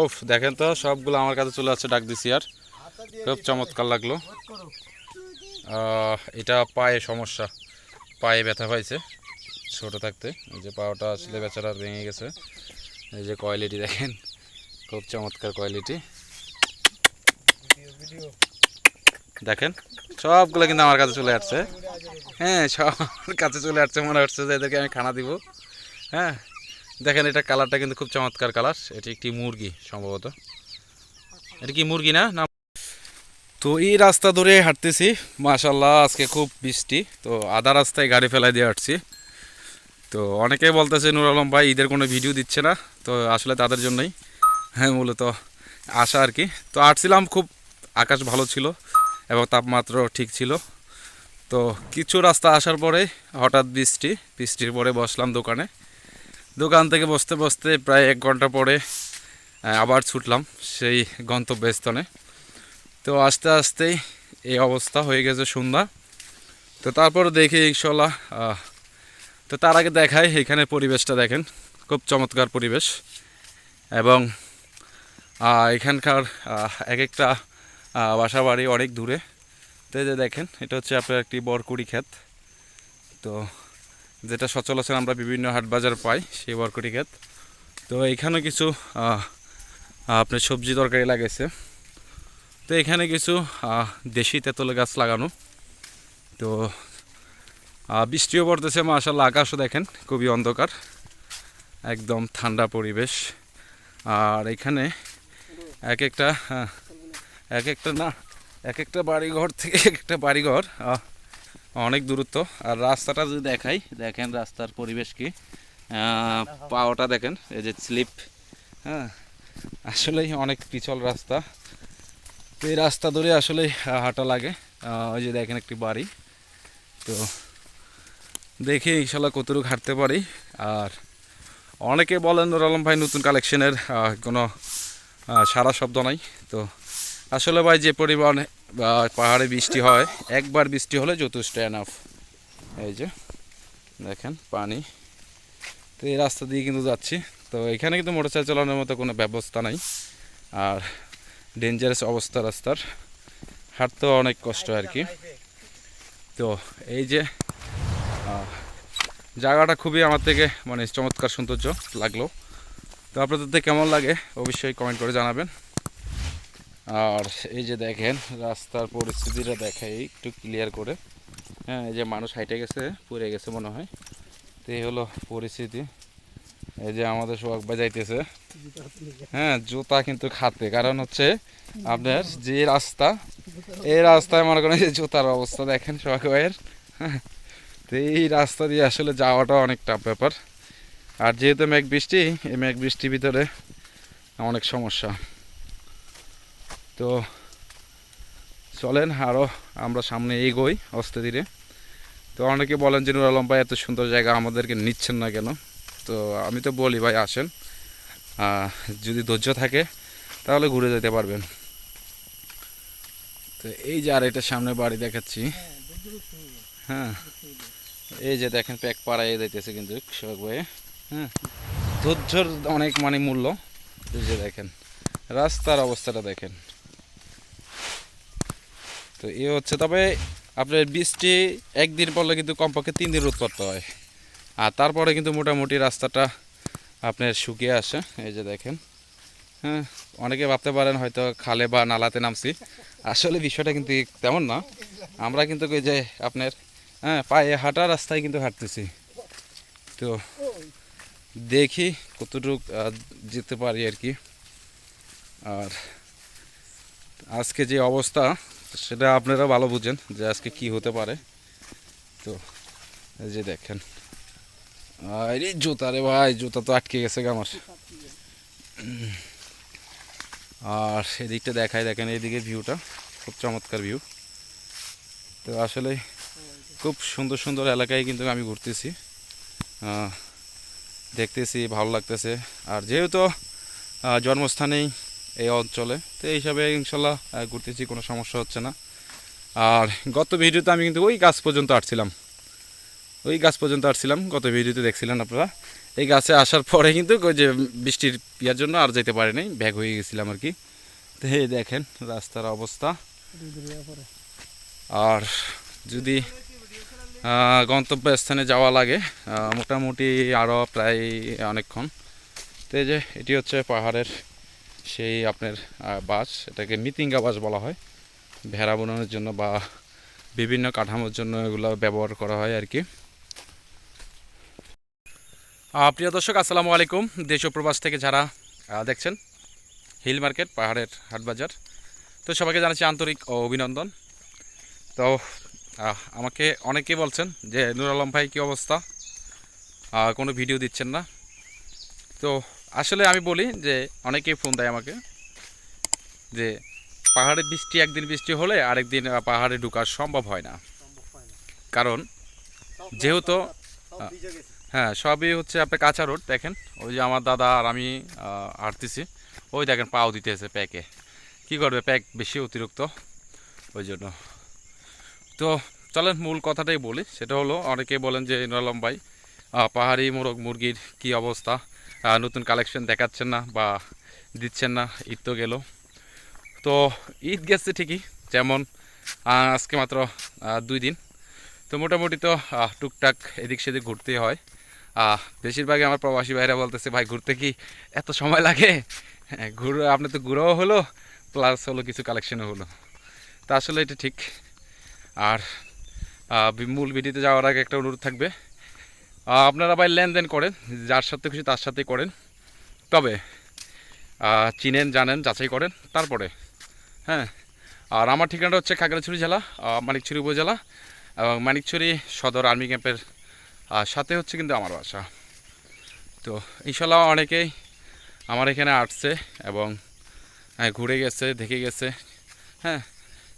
ওফ, দেখেন তো, সবগুলো আমার কাছে চলে আসছে, ডাক দিছি আর। খুব চমৎকার লাগল। এটা পায়ে সমস্যা। পায়ে ব্যথা পাইছে ছোট থাকতে। এই যে পাওয়াটা আসলে বেচারা ভেঙে গেছে। এই যে কোয়ালিটি দেখেন, খুব চমৎকার কোয়ালিটি দেখেন, সবগুলো কিন্তু আমার কাছে চলে আসছে। হ্যাঁ সব আমার কাছে চলে আসছে, মনে হচ্ছে যে এদেরকে আমি খানা দিব। হ্যাঁ দেখেন এটা কালারটা কিন্তু খুব চমৎকার কালার। এটি একটি মুরগি সম্ভবত। এটা কি মুরগি না? না। তো এই রাস্তা ধরে হাঁটতেছি। মাশাল্লাহ আজকে খুব বৃষ্টি। তো আধা রাস্তায় গাড়ি ফেলাই দিয়ে হাঁটছি। তো অনেকেই বলতেছে, নুর আলম ভাই, ঈদের কোনো ভিডিও দিচ্ছে না? তো আসলে তাদের জন্যই। হ্যাঁ মূলত আশা আর কি। তো হাঁটছিলাম, খুব আকাশ ভালো ছিল এবং তাপমাত্রাও ঠিক ছিল। তো কিছু রাস্তা আসার পরে হঠাৎ বৃষ্টি। বৃষ্টির পরে বসলাম দোকানে। দোকান থেকে বসতে বসতে প্রায় এক ঘণ্টা পরে আবার ছুটলাম সেই গন্তব্যস্থানে তো আস্তে আস্তেই এই অবস্থা হয়ে গেছে সন্ধ্যা। তো তারপর দেখি ইনশাল্লাহ তো তার আগে দেখাই এখানে পরিবেশটা দেখেন, খুব চমৎকার পরিবেশ। এবং এখানকার এক একটা বাসা বাড়ি অনেক দূরে। তো দেখেন, এটা হচ্ছে আপনার একটি বরকুড়ি ক্ষেত। তো যেটা সচলাচল আমরা বিভিন্ন হাট বাজার পাই সেই বরকুড়ি ক্ষেত। তো এখানেও কিছু আহ, আপনার সবজি তরকারি লাগাইছে। তো এখানে কিছু দেশি তেঁতুল গাছ লাগানো। তো বৃষ্টিও পড়তেছে মাশাল্লাহ আকাশও দেখেন খুবই অন্ধকার। একদম ঠান্ডা পরিবেশ। আর এখানে এক একটা আহ, এক একটা না এক একটা বাড়িঘর থেকে এক একটা বাড়িঘর অনেক দূরত্ব। আর রাস্তাটা যদি দেখাই, দেখেন রাস্তার পরিবেশ কি। পাওয়াটা দেখেন, এই যে স্লিপ। হ্যাঁ আসলেই অনেক পিছল রাস্তা। তো এই রাস্তা ধরে আসলে হাঁটা লাগে। ওই যে দেখেন একটি বাড়ি। তো দেখে ইনশাল্লাহ কতটুকু হাঁটতে পারি। আর অনেকে বলেন, নুর আলম ভাই, নতুন কালেকশনের কোনো সারা শব্দ নাই। তো আসলে ভাই, যে পরিমাণ আহ, পাহাড়ে বৃষ্টি হয় একবার বৃষ্টি হলে যথেষ্ট এনাফ এই যে দেখেন পানি। তো এই রাস্তা দিয়ে কিন্তু যাচ্ছি। তো এখানে কিন্তু মোটরসাইকেল চালানোর মতো কোনো ব্যবস্থা নাই। আর ডেঞ্জারাস অবস্থা রাস্তার। হাঁটতেও অনেক কষ্ট আর কি। তো এই যে জায়গাটা খুবই আমার থেকে মানে চমৎকার সৌন্দর্য লাগল। তো আপনাদের কেমন লাগে অবশ্যই কমেন্ট করে জানাবেন। আর এই যে দেখেন, রাস্তার পরিস্থিতিটা দেখাই একটু ক্লিয়ার করে। হ্যাঁ এই যে মানুষ হাইটে গেছে, পড়ে গেছে মনে হয়। তো এই হলো পরিস্থিতি। এই যে আমাদের সোহাগ ভাই যাইতেছে। হ্যাঁ জুতা কিন্তু খাতে কারণ হচ্ছে আপনার যে রাস্তা, এই রাস্তায় মনে করেন জুতার অবস্থা, দেখেন সোহাগ ভাইয়ের। তো এই রাস্তা দিয়ে আসলে যাওয়াটা অনেক টাফ ব্যাপার। আর যেহেতু মেঘ বৃষ্টি এই মেঘ বৃষ্টির ভিতরে অনেক সমস্যা। তো চলেন আরও আমরা সামনে এগোই অস্তে ধীরে। তো অনেকে বলেন যে নুর আলম এত সুন্দর জায়গা আমাদেরকে নিচ্ছেন না কেন? তো আমি তো বলি ভাই, আসেন। যদি ধৈর্য থাকে, তাহলে ঘুরে যেতে পারবেন। তো এই যে আর এটা সামনে বাড়ি দেখাচ্ছি। হ্যাঁ এই যে দেখেন প্যাক পাড়ায় যাইতেছে কিন্তু কৃষক ভাই। হ্যাঁ ধৈর্যর অনেক মানে মূল্য। এই যে দেখেন, রাস্তার অবস্থাটা দেখেন। তো এ হচ্ছে, তবে আপনার বৃষ্টি একদিন পড়লে কিন্তু কমপক্ষে তিন দিন রোদ করতে হয়। আর তারপরে কিন্তু মোটামুটি রাস্তাটা আপনার শুকিয়ে আসে, এই যে দেখেন। হ্যাঁ অনেকে ভাবতে পারেন হয়তো খালে বা নালাতে নামছি। আসলে বিষয়টা কিন্তু তেমন না। আমরা কিন্তু ওই যে আপনার হ্যাঁ পায়ে হাঁটা রাস্তায় কিন্তু হাঁটতেছি। তো দেখি কতটুক যেতে পারি আর কি। আর আজকে যে অবস্থা সেটা আপনারা ভালো বুঝেন যে আজকে কি হতে পারে। তো, এই যে দেখেন। আরে জুতা রে ভাই, জুতা তো আটকে গেছে আমার। আর এদিকটা দেখায় দেখেন এদিকে ভিউটা খুব চমৎকার ভিউ তো আসলে খুব সুন্দর সুন্দর এলাকায় কিন্তু আমি ঘুরতেছি। দেখতেছি, ভালো লাগতেছে। আর যেহেতু জন্মস্থানেই এই অঞ্চলে। তো এই হিসাবে ইনশাল্লাহ ঘুরতেছি, কোনো সমস্যা হচ্ছে না। আর গত ভিডিওতে আমি কিন্তু ওই গাছ পর্যন্ত আসছিলাম ওই গাছ পর্যন্ত আসছিলাম গত ভিডিওতে দেখছিলেন আপনারা। এই গাছে আসার পরে কিন্তু ওই যে বৃষ্টির ইয়ার জন্য আর যেতে পারিনি ব্যাগ হয়ে গেছিলাম আর কি। তো এই দেখেন, রাস্তার অবস্থা। আর যদি গন্তব্যস্থানে যাওয়া লাগে মোটামুটি আরও প্রায় অনেকক্ষণ। তো এই যে, এটি হচ্ছে পাহাড়ের সেই আপনার বাস, এটাকে মিতিঙ্গা বাস বলা হয়। ভেড়া বোনানোর জন্য বা বিভিন্ন কাঠামোর জন্য এগুলো ব্যবহার করা হয় আর কি। প্রিয় দর্শক, আসসালামু আলাইকুম। দেশ প্রবাস থেকে যারা দেখছেন, হিল মার্কেট, পাহাড়ের হাটবাজার, তো সবাইকে জানাচ্ছি আন্তরিক ও অভিনন্দন। তো আমাকে অনেকেই বলছেন যে নুর আলম ভাই কী অবস্থা? কোনো ভিডিও দিচ্ছেন না। তো আসলে আমি বলি যে অনেকেই ফোন দেয় আমাকে যে পাহাড়ে বৃষ্টি একদিন বৃষ্টি হলে আরেকদিন পাহাড়ে ঢোকা সম্ভব হয় না। কারণ যেহেতু হ্যাঁ সবই হচ্ছে আপনার কাঁচা রোড দেখেন ওই যে আমার দাদা আর আমি হাঁটতেছি ওই দেখেন পাও দিতেছে প্যাকে। কি করবে প্যাক বেশি অতিরিক্ত ওই জন্য। তো চলেন মূল কথাটাই বলি সেটা হলো অনেকে বলেন যে আহ, পাহাড়ি মোরগ মুরগির কি অবস্থা? নতুন কালেকশন দেখাচ্ছেন না বা দিচ্ছেন না, ঈদ তো গেল। তো ঈদ গেছে ঠিকই, যেমন আজকে মাত্র দুই দিন। তো মোটামুটি তো টুকটাক এদিক সেদিক ঘুরতেই হয়। বেশিরভাগই আমার প্রবাসী ভাইরা বলতেছে, ভাই, ঘুরতে কি এত সময় লাগে? হ্যাঁ ঘুরে আপনার তো ঘুরাও হলো প্লাস হলো কিছু কালেকশনও হলো। তা আসলে এটা ঠিক। আর মূল ভিডিওতে যাওয়ার আগে একটা অনুরোধ থাকবে। আপনারা ভাই লেনদেন করেন যার সাথে খুশি তার সাথেই করেন। তবে চিনেন জানেন যাচাই করেন তারপরে হ্যাঁ। আর আমার ঠিকানাটা হচ্ছে খাগড়াছড়ি জেলা মানিকছড়ি উপজেলা এবং মানিকছড়ি সদর আর্মি ক্যাম্পের সাথে হচ্ছে কিন্তু আমার বাসা। তো ইনশাল্লাহ অনেকেই আমার এখানে আসছে এবং ঘুরে গেছে দেখে গেছে হ্যাঁ।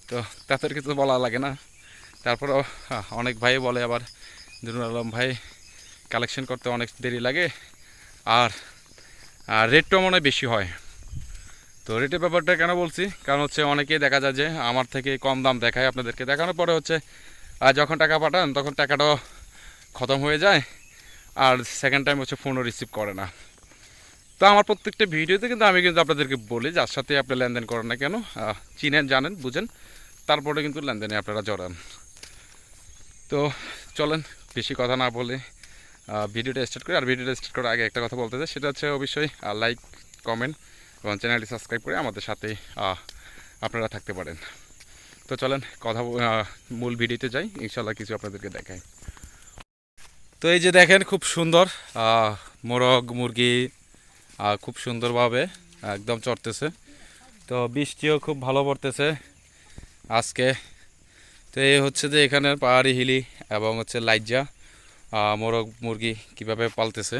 তো তাদেরকে তো বলা লাগে না। তারপরেও আহ, অনেক ভাই বলে আবার দুরুল আলম ভাই কালেকশন করতে অনেক দেরি লাগে। আর রেটটাও মনে বেশি হয়। তো রেটের ব্যাপারটা কেন বলছি? কারণ হচ্ছে অনেকেই দেখা যায় যে আমার থেকে কম দাম দেখায় আপনাদেরকে। দেখানোর পরে হচ্ছে আর যখন টাকা পাঠান তখন টাকাটাও খতম হয়ে যায়। আর সেকেন্ড টাইম হচ্ছে ফোনও রিসিভ করে না। তো আমার প্রত্যেকটা ভিডিওতে কিন্তু আমি কিন্তু আপনাদেরকে বলি, যার সাথে আপনি লেনদেন করেন না কেন চিনেন, জানেন, বুঝেন। তারপরে কিন্তু লেনদেনে আপনারা জড়ান। তো চলেন, বেশি কথা না বলে ভিডিওটা স্টার্ট করি। আর ভিডিওটা স্টার্ট করার আগে একটা কথা বলতে চাই, সেটা হচ্ছে অবশ্যই লাইক কমেন্ট এবং চ্যানেলটি সাবস্ক্রাইব করে আমাদের সাথে আপনারা থাকতে পারেন। তো চলেন, কথা মূল ভিডিওতে যাই। ইনশাল্লাহ কিছু আপনাদেরকে দেখাই। তো এই যে দেখেন, খুব সুন্দর মোরগ, মুরগি খুব সুন্দরভাবে একদম চড়তেছে। তো বৃষ্টিও খুব ভালো পড়তেছে আজকে। তো এই হচ্ছে যে এখানে পাহাড়ি হিলি এবং হচ্ছে লাইজা মোরগ মুরগি কীভাবে পালতেছে?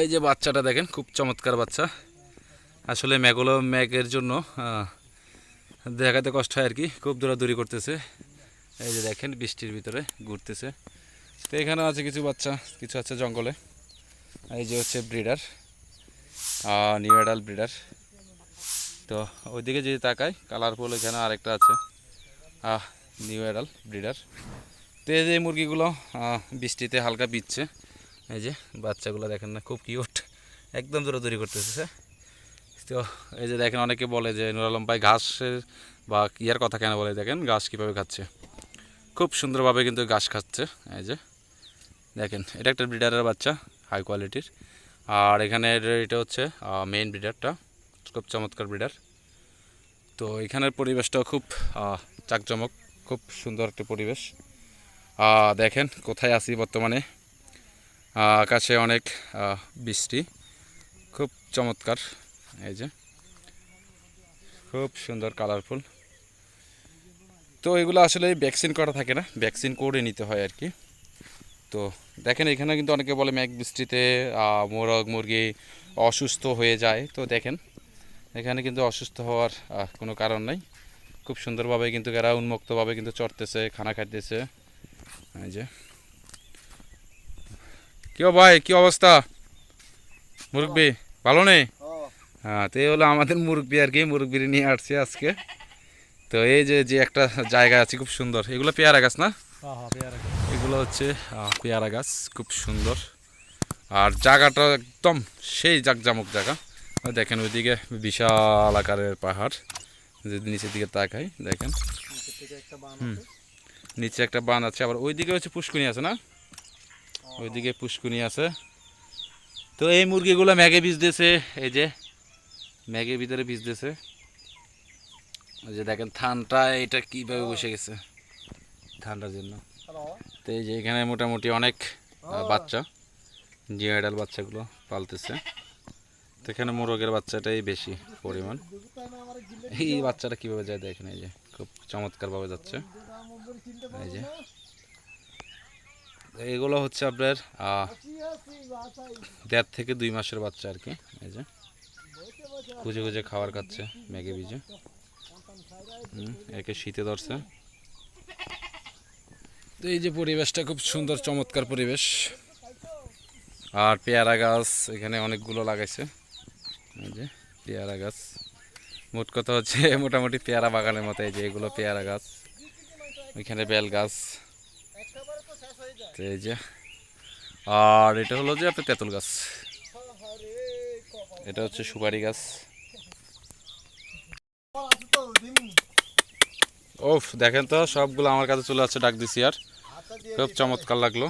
এই যে বাচ্চাটা দেখেন, খুব চমৎকার বাচ্চা। আসলে ম্যাগুলো ম্যাগের জন্য দেখাতে কষ্ট হয় আর কি, খুব দৌড়াদৌড়ি করতেছে। এই যে দেখেন, বৃষ্টির ভিতরে ঘুরতেছে। তো এখানে আছে কিছু বাচ্চা, কিছু আছে জঙ্গলে। এই যে হচ্ছে ব্রিডার নিউ অ্যাডাল ব্রিডার। তো ওইদিকে যদি তাকাই, কালারফুল এখানে আরেকটা আছে। New adult breeder. তো এই যে মুরগিগুলো বৃষ্টিতে হালকা বিচ্ছে এই যে বাচ্চাগুলো দেখেন না খুব কিউট একদম দৌড়াদৌড়ি করতেছে তো এই যে দেখেন অনেকে বলে যে নুর আলম ভাই ঘাসের বা ইয়ার কথা কেন বলে দেখেন ঘাস কীভাবে খাচ্ছে? খুব সুন্দরভাবে কিন্তু ঘাস খাচ্ছে এই যে দেখেন এটা একটা ব্রিডারের বাচ্চা হাই কোয়ালিটির আর এখানে এটা হচ্ছে মেইন ব্রিডারটা খুব চমৎকার ব্রিডার। তো এখানের পরিবেশটাও খুব আহ, চাকজমক খুব সুন্দর একটা পরিবেশ। দেখেন কোথায় আছি বর্তমানে। আকাশে অনেক বৃষ্টি। খুব চমৎকার। এই যে, খুব সুন্দর কালারফুল তো এগুলো আসলে ভ্যাকসিন করা থাকে না ভ্যাকসিন করে নিতে হয় আর কি। তো দেখেন এখানে কিন্তু অনেকে বলে মেঘ বৃষ্টিতে মোরগ মুরগি অসুস্থ হয়ে যায়। তো দেখেন, এখানে কিন্তু অসুস্থ হওয়ার কোনো কারণ নাই। খুব সুন্দরভাবে কিন্তু এরা উন্মুক্তভাবে কিন্তু চড়তেছে, খানা খাইতেছে। এই যে। কেউ ভাই কি অবস্থা? মুরব্বি ভালো নেই হ্যাঁ তো এই হলো আমাদের মুরব্বি আর কি মুরব্বির নিয়ে আসছে আজকে। তো এই যে যে একটা জায়গা আছে খুব সুন্দর। এগুলো পেয়ারা গাছ না? এগুলো হচ্ছে পেয়ারা গাছ খুব সুন্দর। আর জায়গাটা একদম সেই জাকজামক জায়গা। দেখেন ওইদিকে বিশাল আকারের পাহাড়। যদি নিচের দিকে তাকাই দেখেন। হুম। নিচে একটা বান আছে আবার ওইদিকে হচ্ছে পুষ্কুনি আছে না? ওইদিকে পুষ্কুনি আছে। তো এই মুরগিগুলো ম্যাগে বীজ দিয়েছে এই যে ম্যাগের ভিতরে বীজ দিয়েছে। ওই যে দেখেন থানটা এটা কীভাবে বসে গেছে ঠান্ডার জন্য। তো এই যে এখানে মোটামুটি অনেক আহ, বাচ্চা জিয়াডাল বাচ্চাগুলো পালতেছে। তো এখানে মোরগের বাচ্চাটাই বেশি পরিমাণ। এই বাচ্চাটা কীভাবে যায় দেখেন এই যে খুব চমৎকারভাবে যাচ্ছে। এগুলো হচ্ছে আপনার দেড় থেকে দুই মাসের বাচ্চা আর কি, এই যে। খুঁজে খুঁজে খাবার খাচ্ছে ম্যাগে বিজে। একে শীতে ধরছে। তো এই যে পরিবেশটা খুব সুন্দর, চমৎকার পরিবেশ। আর পেয়ারা গাছ এখানে অনেকগুলো লাগাইছে। এই যে পেয়ারা গাছ। মোট কথা হচ্ছে মোটামুটি পেয়ারা বাগানের মতো, এই যে এগুলো পেয়ারা গাছ। ওইখানে বেল গাছ এই যে, আর এটা হলো যে আপনার তেঁতুল গাছ। এটা হচ্ছে সুপারি গাছ। ওফ, দেখেন তো, সবগুলো আমার কাছে চলে আসছে, ডাক দিছি আর। খুব চমৎকার লাগল।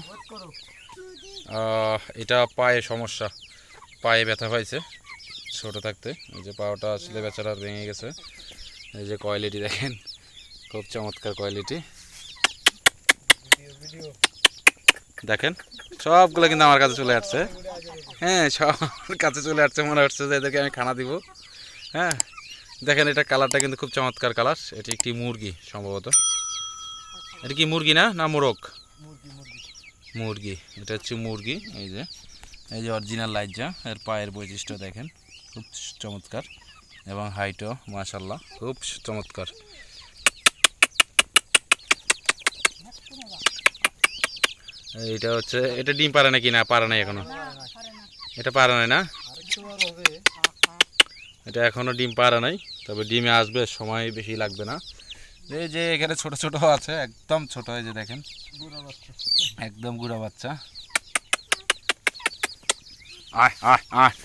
এটা পায়ে সমস্যা। পায়ে ব্যথা পাইছে ছোট থাকতে। এই যে পাওয়াটা আসলে বেচারা ভেঙে গেছে। এই যে কোয়ালিটি দেখেন। খুব চমৎকার কোয়ালিটি দেখেন সবগুলো কিন্তু আমার কাছে চলে আসছে। হ্যাঁ সব আমার কাছে চলে আসছে মনে হচ্ছে যে এদেরকে আমি খানা দিব। হ্যাঁ দেখেন এটা কালারটা কিন্তু খুব চমৎকার কালার এটি একটি মুরগি সম্ভবত। এটা কি মুরগি না না মোরগ? মুরগি মুরগি। মুরগি এটা হচ্ছে মুরগি এই যে। এই যে অরিজিনাল লাইজা এর পায়ের বৈশিষ্ট্য দেখেন খুব চমৎকার। এবং হাইটও মাশাল্লাহ খুব চমৎকার। এইটা হচ্ছে, এটা ডিম পারে নাকি? না, পারে নাই এখনও। এটা পারে নাই না? এটা এখনও ডিম পারে নাই, তবে ডিমে আসবে, সময় বেশি লাগবে না। এই যে এখানে ছোট ছোট আছে, একদম ছোট, এই যে দেখেন। একদম গুড়া বাচ্চা। আয় আয় আয়।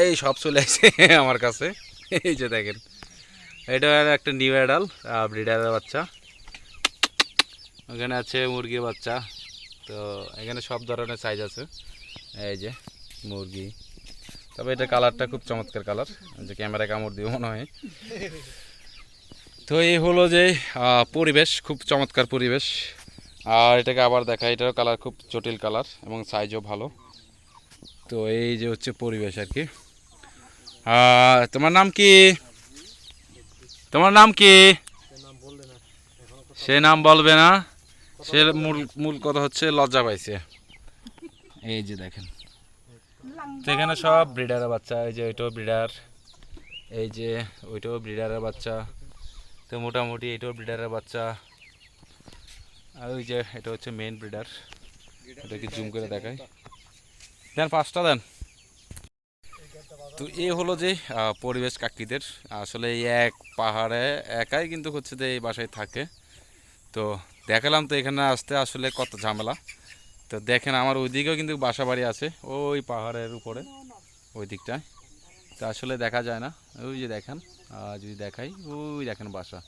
এই সব চলে আসে আমার কাছে। এই যে দেখেন। এটা একটা নিউ অ্যাডাল ব্রিডারের বাচ্চা। ওখানে আছে মুরগির বাচ্চা। তো এখানে সব ধরনের সাইজ আছে। এই যে মুরগি। তবে এটা কালারটা খুব চমৎকার কালার যে ক্যামেরা কামড় দিয়ে মনে হয়। তো এই হলো যে পরিবেশ খুব চমৎকার পরিবেশ। আর এটাকে আবার দেখা এটারও কালার খুব জটিল কালার এবং সাইজও ভালো। তো এই যে হচ্ছে পরিবেশ আর কি। তোমার নাম কি? তোমার নাম কি? সে নাম বলবে না। সে মূল মূল কথা হচ্ছে লজ্জা পাইছে। এই যে দেখেন। এখানে সব ব্রিডারের বাচ্চা, এই যে ওইটাও ব্রিডার, এই যে ওইটাও ব্রিডারের বাচ্চা, তো মোটামুটি এটাও ব্রিডারের বাচ্চা, আর ওই যে এটা হচ্ছে মেন ব্রিডার এটাকে জুম করে দেখাই। দেন পাঁচটা দেন। তো এই হলো যে পরিবেশ কাকিদের, আসলে এক পাহাড়ে একাই কিন্তু হচ্ছে যে এই বাসায় থাকে। তো দেখালাম তো এখানে আসতে আসলে কত ঝামেলা। তো দেখেন আমার ওইদিকেও কিন্তু বাসা বাড়ি আছে ওই পাহাড়ের উপরে ওই দিকটায়। তো আসলে দেখা যায় না ওই যে দেখেন আহ, যদি দেখাই ওই দেখেন বাসা।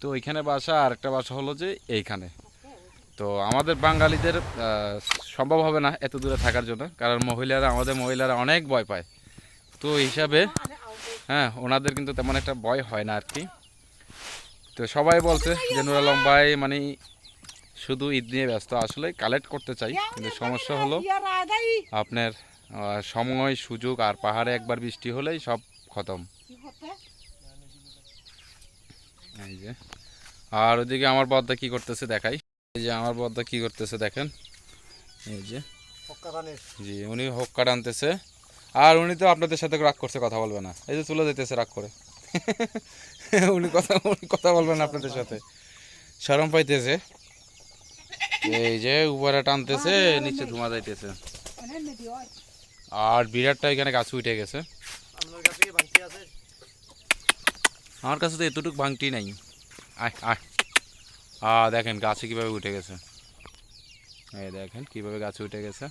তো ওইখানে বাসা আর একটা বাসা হলো যে এইখানে। তো আমাদের বাঙালিদের সম্ভব হবে না এত দূরে থাকার জন্য কারণ মহিলারা আমাদের মহিলারা অনেক ভয় পায়। তো হিসাবে হ্যাঁ ওনাদের কিন্তু তেমন একটা ভয় হয় না আর কি। তো সবাই বলছে যে নুর আলম ভাই মানে শুধু ঈদ নিয়ে ব্যস্ত, আসলে কালেক্ট করতে চাই, কিন্তু সমস্যা হলো আপনার সময়, সুযোগ আর পাহাড়ে একবার বৃষ্টি হলেই সব খতম। এই যে। আর ওদিকে আমার বদ্দা কি করতেছে দেখাই। এই যে আমার বদ্দা কি করতেছে দেখেন। এই যে। জি, উনি হোক্কা টানতেছে। আর উনি তো আপনাদের সাথে রাগ করছে, কথা বলবে না। এই যে চলে যেতেছে রাগ করে। উনি কথা উনি কথা বলবেন আপনাদের সাথে। শরম পাইতেছে। এই যে উপরে টানতেছে, নিচে ধুমা যাইতেছে আর বিরাটটা এখানে গাছ উঠে গেছে। আমার কাছে তো এতটুকু ভাঙটি নাই। আ, দেখেন গাছে কীভাবে উঠে গেছে। এই দেখেন কীভাবে গাছে উঠে গেছে।